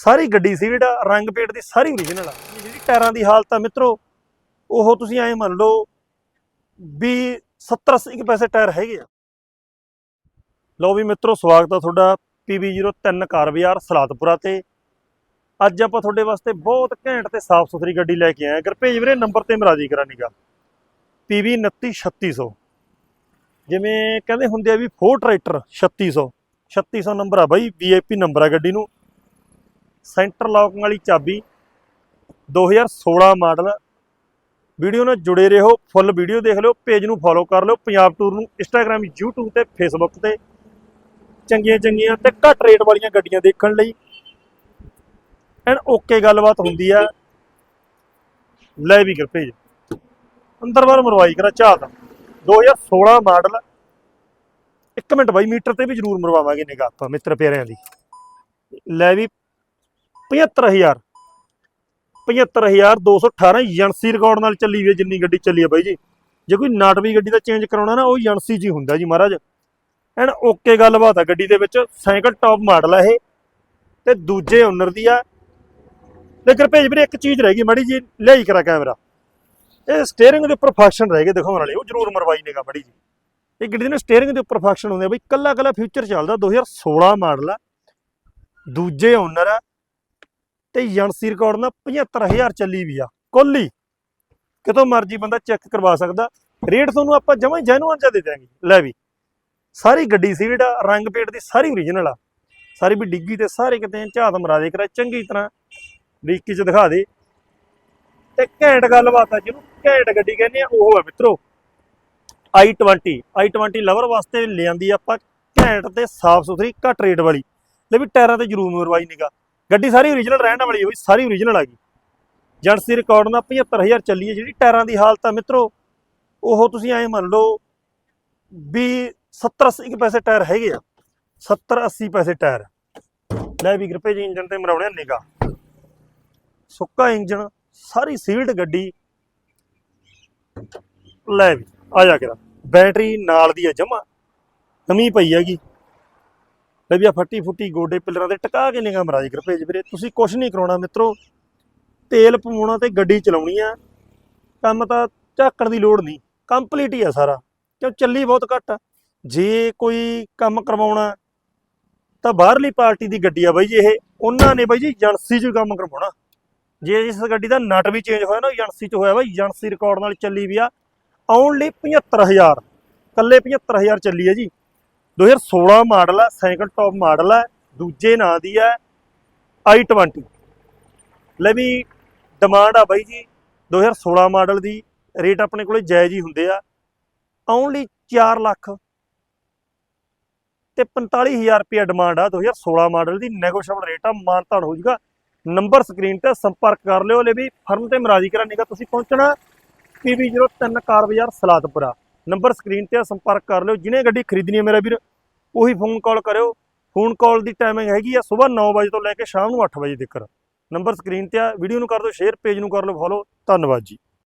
ਸਾਰੀ ਗੱਡੀ ਸੀਟ ਆ ਰੰਗ ਪੇਟ ਦੀ ਸਾਰੀ ਓਰੀਜਨਲ ਆ। ਜਿਹੜੀ ਟਾਇਰਾਂ ਦੀ ਹਾਲਤ ਆ ਮਿੱਤਰੋ, ਉਹ ਤੁਸੀਂ ਐਂ ਮੰਨ ਲਓ ਵੀ 70 80 ਕੁ ਪੈਸੇ ਟਾਇਰ ਹੈਗੇ ਆ। ਲਓ ਵੀ ਮਿੱਤਰੋ, ਸਵਾਗਤ ਆ ਤੁਹਾਡਾ PB03 ਕਾਰ ਬਾਜ਼ਾਰ ਸਲਾਤਪੁਰਾ ਤੇ। ਅੱਜ ਆਪਾਂ ਤੁਹਾਡੇ ਵਾਸਤੇ ਬਹੁਤ ਘੈਂਟ ਤੇ ਸਾਫ਼ ਸੁਥਰੀ ਗੱਡੀ ਲੈ ਕੇ ਆਏ ਹਾਂ। ਗੁਰਭੇਜ ਵੀਰੇ, ਨੰਬਰ ਤੇ ਮਰਾਜੀ ਕਰਾ ਨਿਗਾ PB 29600 ਜਿਵੇਂ ਕਹਿੰਦੇ ਹੁੰਦੇ ਆ ਵੀ ਫੋਰ ਟਰੈਕਟਰ 3600 3600 ਨੰਬਰ ਆ ਬਾਈ VIP ਨੰਬਰ ਆ ਗੱਡੀ ਨੂੰ। ਸੈਂਟਰ ਲੌਕ ਵਾਲੀ ਚਾਬੀ 2016 ਮਾਡਲ। ਵੀਡੀਓ ਨਾਲ ਜੁੜੇ ਰਹੋ ਫੁੱਲ ਵੀਡੀਓ ਦੇਖ ਲਿਓ ਪੇਜ ਨੂੰ ਫੋਲੋ ਕਰ ਲਿਓ ਪੰਜਾਬ ਟੂਰ ਨੂੰ ਇੰਸਟਾਗ੍ਰam YouTube ਤੇ Facebook ਤੇ। ਚੰਗੀਆਂ ਚੰਗੀਆਂ ਤੇ ਘੱਟ ਰੇਟ ਵਾਲੀਆਂ ਗੱਡੀਆਂ ਦੇਖਣ ਲਈ। ਐਨ ਓਕੇ ਗੱਲਬਾਤ ਹੁੰਦੀ ਆ। ਲੈ ਵੀ ਕਰ ਭੇਜ ਅੰਦਰ ਬਾਹਰ ਮਰਵਾਈ ਕਰਾ ਦਾ 2016 ਮਾਡਲ। ਇੱਕ ਮਿੰਟ ਬਾਈ ਮੀਟਰ ਤੇ ਵੀ ਜ਼ਰੂਰ ਮਰਵਾਵਾਂਗੇ ਨਿਗਾਹ। ਆਪਾਂ ਮਿੱਤਰ ਪਿਆਰਿਆਂ ਦੀ। ਲੈ ਵੀ 75000 75218 ਏਜੰਸੀ ਰਿਕਾਰਡ ਨਾਲ ਚੱਲੀ ਵੀ ਜਿੰਨੀ ਗੱਡੀ ਚੱਲੀ ਹੈ ਬਾਈ ਜੀ। ਜੇ ਕੋਈ ਨਾਟਵੀ ਗੱਡੀ ਦਾ ਚੇਂਜ ਕਰਾਉਣਾ ਨਾ, ਉਹ ਏਜੰਸੀ 'ਚ ਹੀ ਹੁੰਦਾ ਜੀ ਮਹਾਰਾਜ। ਐਂਡ ਓਕੇ ਗੱਲਬਾਤ ਆ ਗੱਡੀ ਦੇ ਵਿੱਚ, ਸਾਈਕਲ ਟੌਪ ਮਾਡਲ ਆ ਇਹ, ਤੇ ਦੂਜੇ ਓਨਰ ਦੀ ਆ। ਲੇਕਿਨ ਭੇਜ ਵੀਰੇ, ਇੱਕ ਚੀਜ਼ ਰਹਿ ਗਈ ਮਾੜੀ ਜੀ ਲਿਆਈ ਕਰਾ ਕੈਮਰਾ ਇਹ ਸਟੀਅਰਿੰਗ ਦੇ ਉੱਪਰ ਫੰਕਸ਼ਨ ਰਹਿ ਗਏ, ਦਿਖਾਉਣ ਵਾਲੇ, ਉਹ ਜ਼ਰੂਰ ਮਰਵਾਈ ਨੇਗਾ ਮਾੜੀ ਜੀ ਇਹ ਗੱਡੀ ਦੇ ਨਾ ਸਟੀਅਰਿੰਗ ਦੇ ਉੱਪਰ ਫੰਕਸ਼ਨ ਹੁੰਦੇ ਆ ਬਈ ਕੱਲਾ ਕੱਲਾ ਫਿਊਚਰ ਚੱਲਦਾ 2016 ਮਾਡਲ ਆ। ਦੂਜੇ ਓਨਰ ਆ ਤੇ ਏਜੰਸੀ ਰਿਕਾਰਡ ਨਾਲ 75000 ਚੱਲੀ ਵੀ ਆ ਕੁੱਲੀ ਕਿਤੋਂ ਮਰਜ਼ੀ ਬੰਦਾ ਚੈੱਕ ਕਰਵਾ ਸਕਦਾ। ਰੇਟ ਤੁਹਾਨੂੰ ਆਪਾਂ ਜਮਾਂ ਹੀ ਜੈਨੂਅਨ ਚ ਦੇ ਦਿਆਂਗੇ। ਲੈ ਵੀ, ਸਾਰੀ ਗੱਡੀ ਸੀਟ ਆ, ਰੰਗ ਪੇਟ ਦੀ ਸਾਰੀ ਓਰੀਜਨਲ ਆ। ਸਾਰੀ ਵੀ ਡਿੱਗੀ ਤੇ ਸਾਰੇ ਕਿਤੇ ਝਾਤ ਮਰਾ ਦੇ ਕਰਾ ਚੰਗੀ ਤਰ੍ਹਾਂ ਡੀਕੀ ਚ ਦਿਖਾ ਦੇ। ਤੇ ਘੈਂਟ ਗੱਲਬਾਤ ਆ ਜਿਹਨੂੰ ਘੈਂਟ ਗੱਡੀ ਕਹਿੰਦੇ ਆ, ਉਹ ਆ ਮਿੱਤਰੋ। I20 i20 ਲਵਰ ਵਾਸਤੇ ਲਿਆਂਦੀ ਆਪਾਂ ਘੈਂਟ ਤੇ ਸਾਫ਼ ਸੁਥਰੀ, ਘੱਟ ਰੇਟ ਵਾਲੀ। ਲੈ ਵੀ ਟਾਇਰਾਂ ਤੇ ਜ਼ਰੂਰ ਮਰਵਾਈ ਨਿਗਾ ਗੱਡੀ ਸਾਰੀ ਓਰੀਜਨਲ ਰਹਿਣ ਵਾਲੀ ਹੋਈ ਸਾਰੀ ਓਰੀਜਨਲ ਆ ਗਈ। ਦੀ ਰਿਕਾਰਡ ਨਾਲ 75000 ਚੱਲੀ ਹੈ ਜਿਹੜੀ ਟਾਇਰਾਂ ਦੀ ਹਾਲਤ ਆ, ਮਿੱਤਰੋ, ਉਹ ਤੁਸੀਂ ਐਂ ਮੰਨ ਲਓ ਵੀ 70 80 ਕੁ ਪੈਸੇ ਟਾਇਰ ਹੈਗੇ ਆ 70 80 ਪੈਸੇ ਟਾਇਰ। ਲੈ ਵੀ ਗਰਪੇ ਜੀ ਇੰਜਨ ਤੇ ਮਰਾਉਣੇ ਨਿਗਾ ਸੁੱਕਾ ਇੰਜਨ ਸਾਰੀ ਸੀਲਡ ਗੱਡੀ। ਲੈ ਵੀ, ਆ ਜਾ ਕਰਾ ਬੈਟਰੀ ਨਾਲ ਦੀ ਆ ਜਮਾ ਨਵੀਂ ਪਈ ਹੈਗੀ। ਲੈ ਵੀ ਆ ਫੱਟੀ ਫੁੱਟੀ ਗੋਡੇ ਪਿੱਲਰਾਂ ਤੇ ਟਿਕਾ ਕੇ ਨਿਗਾ ਮਰਾਜ ਕਰ ਭੇਜ ਵੀਰੇ। ਤੁਸੀਂ ਕੁਝ ਨਹੀਂ ਕਰਾਉਣਾ ਮਿੱਤਰੋ। ਤੇਲ ਪਵਾਉਣਾ ਤੇ ਗੱਡੀ ਚਲਾਉਣੀ ਆ। ਕੰਮ ਤਾਂ ਝਾਕਣ ਦੀ ਲੋੜ ਨਹੀਂ। ਕੰਪਲੀਟ ਹੀ ਆ ਸਾਰਾ। ਕਿਉਂ ਚੱਲੀ ਬਹੁਤ ਘੱਟ। ਆ ਜੇ ਕੋਈ ਕੰਮ ਕਰਵਾਉਣਾ, ਤਾਂ ਬਾਹਰਲੀ ਪਾਰਟੀ ਦੀ ਗੱਡੀ ਆ ਬਾਈ ਜੀ ਇਹ। ਉਹਨਾਂ ਨੇ ਬਾਈ ਜੀ ਏਜੰਸੀ 'ਚ ਕੰਮ ਕਰਵਾਉਣਾ। ਜੇ ਇਸ ਗੱਡੀ ਦਾ ਨਟ ਵੀ ਚੇਂਜ ਹੋਇਆ ਨਾ, ਏਜੰਸੀ 'ਚ ਹੋਇਆ ਬਾਈ, ਏਜੰਸੀ ਰਿਕਾਰਡ ਨਾਲ ਚੱਲੀ ਵੀ ਆ। ਓਨਲੀ 75000 ਕੱਲੇ 75000 ਚੱਲੀ ਹੈ ਜੀ। 2016 ਮਾਡਲ ਹੈ ਸਾਈਕਲ ਟੌਪ ਮਾਡਲ ਹੈ ਦੂਜੇ ਨਾਂ ਦੀ ਹੈ i20 ਲੈ ਵੀ ਡਿਮਾਂਡ ਆ ਬਾਈ ਜੀ 2016 ਮਾਡਲ ਦੀ ਰੇਟ ਆਪਣੇ ਕੋਲੇ ਜਾਇਜ਼ ਹੀ ਹੁੰਦੇ ਆ। ਓਨਲੀ 4 ਲੱਖ ਤੇ 45000 ਰੁਪਏ ਡਿਮਾਂਡ ਆ 2016 ਮਾਡਲ ਦੀ ਨੈਗੋਸ਼ੀਏਬਲ ਰੇਟ ਆ ਮਾਨਤਾਨ ਹੋ ਜਾਊਗਾ। ਨੰਬਰ ਸਕਰੀਨ ਤੇ ਸੰਪਰਕ ਕਰ ਲਿਓ, ਲੈ ਵੀ ਫਰਮ ਤੇ ਮਰਾਜੀ ਕਰਾਂਗਾ ਤੁਸੀਂ ਪਹੁੰਚਣਾ PB03 ਕਾਰ ਬਾਜ਼ਾਰ ਸਲਾਦਪੁਰਾ। ਨੰਬਰ ਸਕਰੀਨ ਤੇ ਸੰਪਰਕ ਕਰ ਲਿਓ ਜਿਹਨੇ ਗੱਡੀ ਖਰੀਦਣੀ ਹੈ ਮੇਰਾ ਵੀਰ ਉਹੀ ਫੋਨ ਕਾਲ ਕਰਿਓ। ਫੋਨ ਕਾਲ ਦੀ ਟਾਈਮਿੰਗ ਹੈਗੀ ਆ ਸਵੇਰ 9 ਵਜੇ ਤੋਂ ਲੈ ਕੇ ਸ਼ਾਮ ਨੂੰ 8 ਵਜੇ ਤੱਕ ਨੰਬਰ ਸਕਰੀਨ ਤੇ ਆ ਵੀਡੀਓ ਨੂੰ ਕਰ ਦਿਓ ਸ਼ੇਅਰ ਪੇਜ ਨੂੰ ਕਰ ਲਓ ਫੋਲੋ ਧੰਨਵਾਦ ਜੀ।